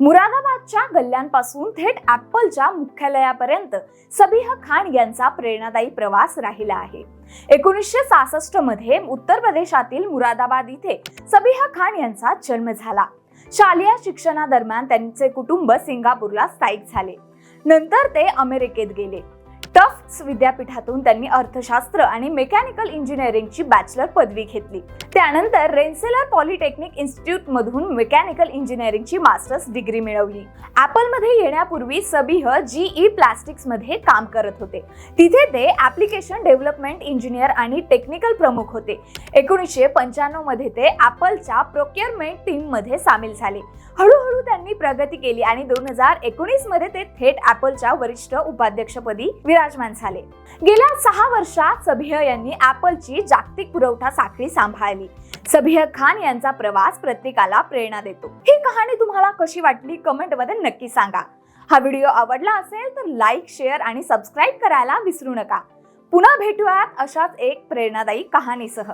मुरादाबादच्या गल्ल्यांपासून थेट ऍपलच्या मुख्यालयापर्यंत सबीह खान यांचा प्रेरणादायी प्रवास राहिला आहे. एकोणीसशे सहासष्टमध्ये उत्तर प्रदेशातील मुरादाबाद इथे सबीह खान यांचा जन्म झाला. शालेय शिक्षणादरम्यान त्यांचे कुटुंब सिंगापूरला स्थायिक झाले. नंतर ते अमेरिकेत गेले. टफ्ट्स विद्यापीठातून त्यांनी अर्थशास्त्र आणि मेकॅनिकल इंजिनिअरिंगची बॅचलर पदवी घेतली. त्यानंतर रेन्सेलर पॉलिटेक्निक इन्स्टिट्यूट मधून मेकॅनिकल इंजिनिअरिंगची मास्टर्स डिग्री मिळवली. मध्ये येण्यापूर्वी सबीह जीई प्लास्टिक्समध्ये काम करत होते. तिथे ते ऍप्लिकेशन डेव्हलपमेंट इंजिनियर आणि टेक्निकल प्रमुख होते. एकोणीसशे पंच्याण्णवमध्ये ते ऍपलच्या प्रोक्युअरमेंट टीममध्ये सामील झाले. हळूहळू त्यांनी प्रगती केली आणि दोन हजार एकोणीसमध्ये ते थेट ऍपलच्या वरिष्ठ उपाध्यक्षपदी विराजमान झाले. गेल्या सहा वर्षात सबिह यांनी ऍपलची जागतिक पुरवठा साखळी सांभाळली. सबिह खान यांचा प्रवास प्रत्येकाला प्रेरणा देतो. ही कहाणी तुम्हाला कशी वाटली कमेंटमध्ये नक्की सांगा. हा व्हिडिओ आवडला असेल तर लाईक शेअर आणि सबस्क्राईब करायला विसरू नका. पुन्हा भेटूयात अशाच एक प्रेरणादायी कहाणीसह.